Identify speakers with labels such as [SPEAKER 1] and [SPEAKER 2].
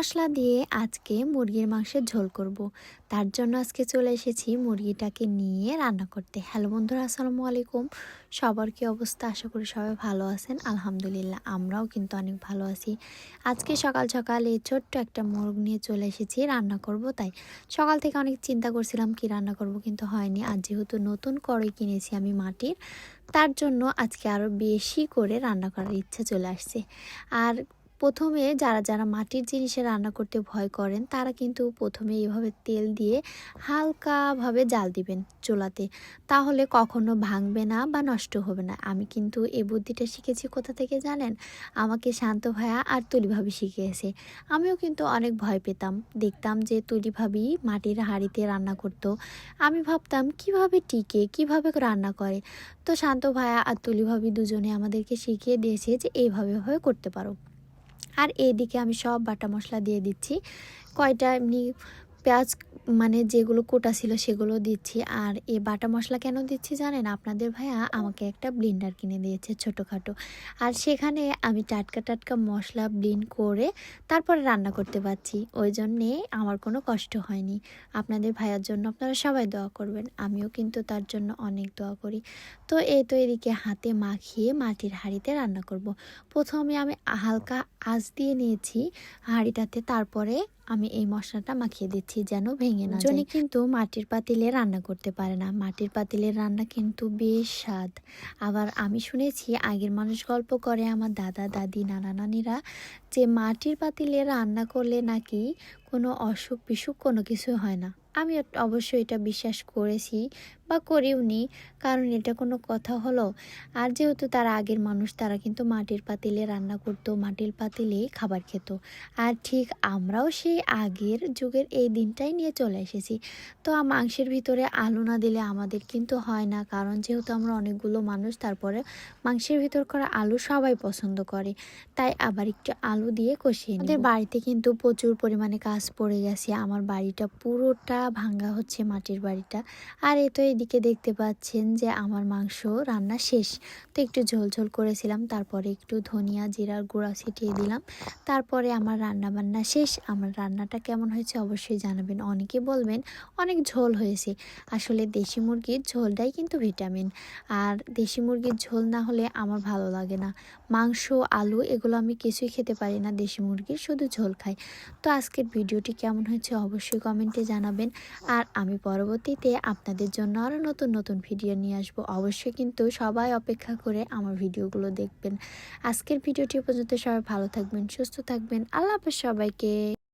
[SPEAKER 1] মশলা দিয়ে আজকে মুরগির মাংসের ঝোল করব। তার জন্য আজকে চলে এসেছি মুরগিটাকে নিয়ে রান্না করতে। হ্যালো বন্ধুরা, আসসালামু আলাইকুম। সবার কি অবস্থা? আশা করি সবাই ভালো আছেন। আলহামদুলিল্লাহ, আমরাও কিন্তু অনেক ভালো আছি। আজকে সকাল সকাল এই ছোট্ট একটা মুরগ নিয়ে চলে এসেছি রান্না করব। তাই সকাল থেকে অনেক চিন্তা করছিলাম কি রান্না করব, কিন্তু হয়নি। আর যেহেতু নতুন কড়াই কিনেছি আমি মাটির, তার জন্য আজকে আরও বেশি করে রান্না করার ইচ্ছা চলে আসছে। আর প্রথমে যারা যারা মাটির জিনিসে রান্না করতে ভয় করেন, তারা কিন্তু প্রথমে এভাবে তেল দিয়ে হালকাভাবে জাল দিবেন চোলাতে। তাহলে কখনো ভাঙবে না বা নষ্ট হবে না। আমি কিন্তু এই বুদ্ধিটা শিখেছি কোথা থেকে জানেন? আমাকে শান্ত ভাইয়া আর তুলি ভাবি শিখিয়েছে আমিও কিন্তু অনেক ভয় পেতাম। দেখতাম যে তুলি ভাবি মাটির হাঁড়িতে রান্না করতো। আমি ভাবতাম, কীভাবে টিকে? কীভাবে রান্না করে? তো শান্ত ভাইয়া আর তুলি ভাবি দুজনে আমাদেরকে শিখিয়ে দিয়েছে যে এইভাবে ভাবে করতে পারো। আর এদিকে আমি সব বাটা মশলা দিয়ে দিচ্ছি। কয়টা এমনি পেঁয়াজ মানে যেগুলো কোটা ছিল সেগুলো দিচ্ছি। আর এ বাটা মশলা কেন দিচ্ছি জানেন? আপনাদের ভাইয়া আমাকে একটা ব্লিন্ডার কিনে দিয়েছে ছোটোখাটো। আর সেখানে আমি টাটকা টাটকা মশলা ব্লিন্ড করে তারপরে রান্না করতে পারছি। ওই জন্যে আমার কোনো কষ্ট হয়নি। আপনাদের ভাইয়ার জন্য আপনারা সবাই দোয়া করবেন। আমিও কিন্তু তার জন্য অনেক দোয়া করি। তো এই তো এদিকে হাতে মাখিয়ে মাটির হাঁড়িতে রান্না করব। প্রথমে আমি হালকা আঁচ দিয়ে নিয়েছি হাঁড়িটাতে। তারপরে আমি এই মশলাটা মাখিয়ে দিচ্ছি যেন ভেঙে না জনি কিন্তু মাটির পাতিলে রান্না করতে পারে না। মাটির পাতিলের রান্না কিন্তু বেশ স্বাদ। আবার আমি শুনেছি আগের মানুষ গল্প করে আমার দাদা দাদি নানা নানিরা যে মাটির পাতিলে রান্না করলে নাকি কোনো অসুখ বিসুখ কোনো কিছু হয় না। আমি অবশ্যই এটা বিশ্বাস করেছি বা করিওনি কারণ এটা কোনো কথা হলো। আর যেহেতু তার আগের মানুষ তারা কিন্তু মাটির পাতিলে রান্না করতো মাটির পাতিলেই খাবার খেত। আর ঠিক আমরাও সেই আগের যুগের এই দিনটাই নিয়ে চলে এসেছি। তো মাংসের ভিতরে আলু না দিলে আমাদের কিন্তু হয় না কারণ যেহেতু আমরা অনেকগুলো মানুষ তারপরে মাংসের ভিতর করা আলু সবাই পছন্দ করে। তাই আবার একটু আলু দিয়ে কষিয়ে আমাদের বাড়িতে কিন্তু প্রচুর পরিমাণে কাজ পড়ে গেছে, আমার বাড়িটা পুরোটা ভাঙ্গা হচ্ছে মাটির বাড়িটা। আর এ তো এদিকে দেখতে পাচ্ছেন যে আমার মাংস রান্না শেষ। তো একটু ঝোল ঝোল করেছিলাম, তারপরে একটু ধনিয়া জিরার গুঁড়া ছিটিয়ে দিলাম। তারপরে আমার রান্না বান্না শেষ। আমার রান্নাটা কেমন হয়েছে অবশ্যই জানাবেন। অনেকে বলবেন, অনেক ঝোল হয়েছে। আসলে দেশি মুরগির ঝোলটাই কিন্তু ভিটামিন। আর দেশি মুরগির ঝোল না হলে আমার ভালো লাগে না। মাংস, আলু, এগুলো আমি কিছুই খেতে পারি না। দেশি মুরগির শুধু ঝোল খাই। তো আজকের ভিডিওটি কেমন হয়েছে অবশ্যই কমেন্টে জানাবেন। আর আমি পরবর্তীতে আপনাদের জন্য আরও নতুন নতুন ভিডিও নিয়ে আসব। অবশ্যই কিন্তু সবাই অপেক্ষা করে আমার ভিডিওগুলো দেখবেন। আজকের ভিডিওটি পর্যন্ত সবাই ভালো থাকবেন, সুস্থ থাকবেন। আল্লাহ হাফেজ সবাইকে।